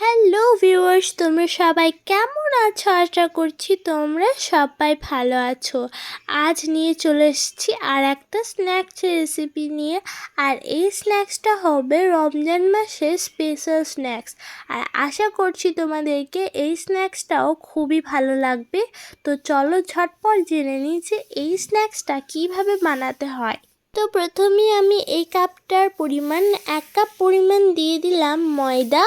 Hello viewers তোমরা সবাই কেমন আছো? আশা করছি তোমরা সবাই ভালো আছো। আজ নিয়ে চলে এসেছি আর একটা স্ন্যাক্স রেসিপি নিয়ে। আর এই স্ন্যাক্সটা হবে রমজান মাসের স্পেশাল স্ন্যাক্স আর আশা করছি তোমাদেরকে এই স্ন্যাক্সটাও খুবই ভালো লাগবে। তো চলো ঝটপট জেনে নিই যে এই স্ন্যাক্সটা কীভাবে বানাতে হয়। তো প্রথমেই আমি এই কাপটার পরিমাণ, এক কাপ পরিমাণ দিয়ে দিলাম ময়দা।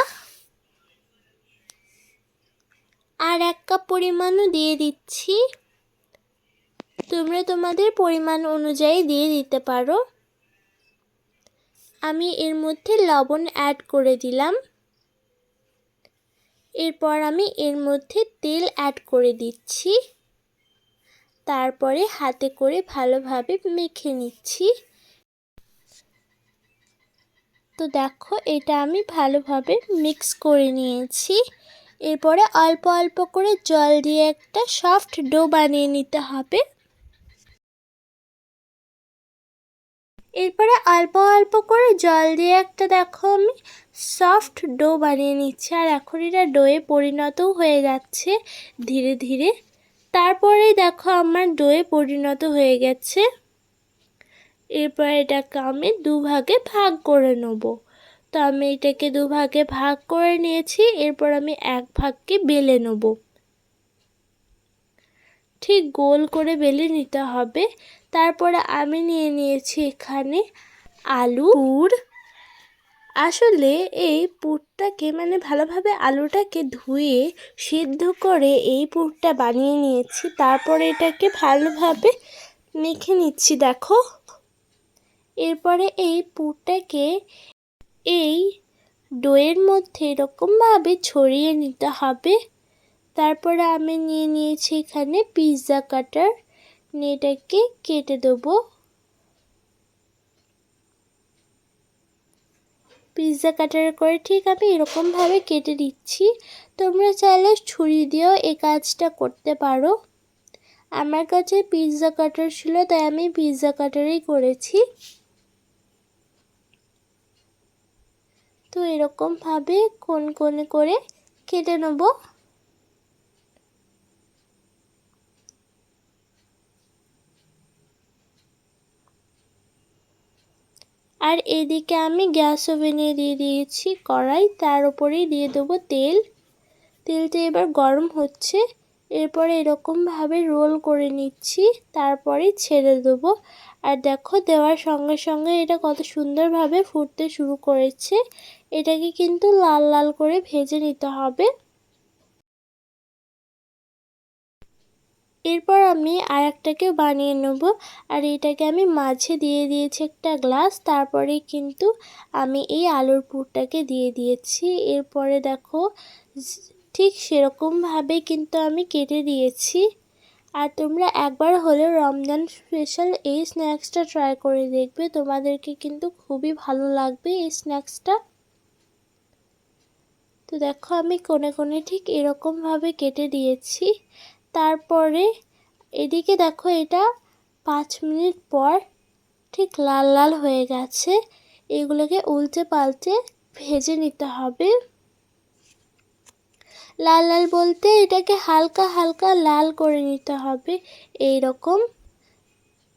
আর এক কাপ পরিমাণও দিয়ে দিচ্ছি। তোমরা তোমাদের পরিমাণ অনুযায়ী দিয়ে দিতে পারো। আমি এর মধ্যে লবণ অ্যাড করে দিলাম। এরপর আমি এর মধ্যে তেল অ্যাড করে দিচ্ছি। তারপরে হাতে করে ভালোভাবে মেখে নিচ্ছি। তো দেখো, এটা আমি ভালোভাবে মিক্স করে নিয়েছি। এরপরে অল্প অল্প করে জল দিয়ে একটা সফট ডো বানিয়ে নিতে হবে। এরপরে অল্প অল্প করে জল দিয়ে একটা, দেখো আমি, সফট ডো বানিয়ে নিচ্ছি। আর এখন এটা ডোয়ে পরিণতও হয়ে যাচ্ছে ধীরে ধীরে। তারপরেই দেখো আমার ডোয়ে পরিণত হয়ে গেছে। এরপর এটাকে আমি দুভাগে ভাগ করে নেব। তো আমি এটাকে দুভাগে ভাগ করে নিয়েছি, এরপর আমি এক ভাগকে বেলে নেব। ঠিক গোল করে বেলে নিতে হবে। তারপরে আমি নিয়ে নিয়েছি এখানে আলু, পুর। আসলে এই পুরটাকে মানে ভালোভাবে আলুটাকে ধুয়ে সিদ্ধ করে এই পুরটা বানিয়ে নিয়েছি। তারপরে এটাকে ভালোভাবে মেখে নিচ্ছি, দেখো। এরপরে এই পুরটাকে এই ডোয়ের মধ্যে এরকমভাবে ছড়িয়ে নিতে হবে। তারপরে আমি নিয়ে নিয়েছি এখানে পিৎজা কাটার নিয়ে এটাকে কেটে দেবো। পিৎজা কাটার করে ঠিক আমি এরকমভাবে কেটে দিচ্ছি। তোমরা চাইলে ছুরি দিয়েও এই কাজটা করতে পারো। আমার কাছে পিৎজা কাটার ছিল, তাই আমি পিৎজা কাটারেই করেছি। তো এরকমভাবে কোন কোনে করে কেটে নেব? আর এদিকে আমি গ্যাস ওভেনে দিয়ে দিয়েছি কড়াই, তার উপরেই দিয়ে দেবো তেল। তেলটা এবার গরম হচ্ছে, এরপরে এরকমভাবে রোল করে নিচ্ছি, তারপরে ছেড়ে দেবো। আর দেখো দেওয়ার সঙ্গে সঙ্গে এটা কত সুন্দরভাবে ফুটতে শুরু করেছে। এটাকে কিন্তু লাল লাল করে ভেজে নিতে হবে। এরপর আমি আর একটাকে বানিয়ে নেব। আর এটাকে আমি মাঝে দিয়ে দিয়েছি একটা গ্লাস। তারপরে কিন্তু আমি এই আলুর পুরটাকে দিয়ে দিয়েছি। এরপরে দেখো, ঠিক সেরকমভাবে কিন্তু আমি কেটে দিয়েছি। আর তোমরা একবার হলেও রমজান স্পেশাল এই স্ন্যাক্সটা ট্রাই করে দেখবে। তোমাদেরকে কিন্তু খুবই ভালো লাগবে এই স্ন্যাক্সটা তো দেখো আমি কোণে কোণে ঠিক এরকমভাবে কেটে দিয়েছি। তারপরে এদিকে দেখো এটা পাঁচ মিনিট পর ঠিক লাল লাল হয়ে গেছে। এগুলোকে উল্টে পাল্টে ভেজে নিতে হবে। লাল লাল বলতে এটাকে হালকা হালকা লাল করে নিতে হবে এই রকম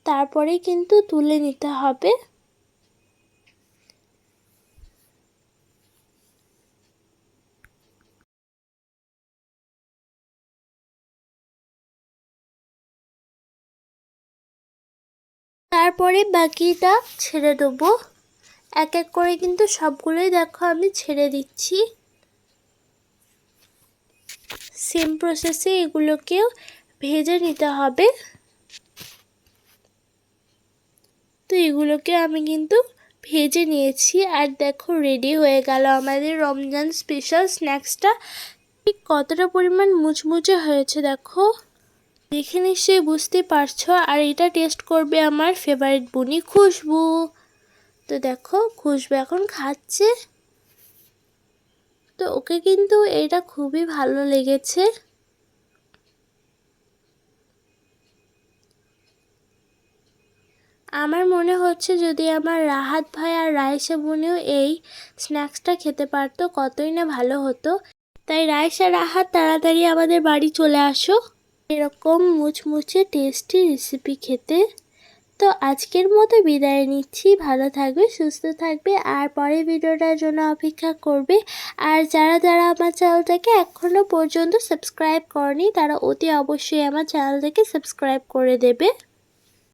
তারপরে কিন্তু তুলে নিতে হবে। তারপরে বাকিটা ছেড়ে দেবো। এক এক করে কিন্তু সবগুলোই দেখো আমি ছেড়ে দিচ্ছি। সেম প্রসেসে এগুলোকেও ভেজে নিতে হবে। তো এগুলোকে আমি কিন্তু ভেজে নিয়েছি আর দেখো রেডি হয়ে গেল আমাদের রমজান স্পেশাল স্ন্যাক্সটা ঠিক কতটা পরিমাণ মুচমুচে হয়েছে দেখো। দেখে নিশ্চয়ই বুঝতে পারছ, আর এটা টেস্ট করবে আমার ফেভারিট বুনি, খুশবু। তো দেখো, খুশবু এখন খাচ্ছে। তো ওকে কিন্তু এটা খুবই ভালো লেগেছে। আমার মনে হচ্ছে যদি আমার রাহাত ভাই আর রাইসা বোনেও এই স্ন্যাক্সটা খেতে পারতো, কতই না ভালো হতো। তাই রাইসা রাহাত তাড়াতাড়ি আমাদের বাড়ি চলে আসো। এরকম মুচমুচে টেস্টি রেসিপি খেতে। তো আজকের মতো বিদায় নিচ্ছি। ভালো থাকবে, সুস্থ থাকবে, আর পরের ভিডিওটার জন্য অপেক্ষা করবে। আর যারা যারা আমার চ্যানেলটাকে এখনও পর্যন্ত সাবস্ক্রাইব করেনি, তারা অতি অবশ্যই আমার চ্যানেলটাকে সাবস্ক্রাইব করে দেবে।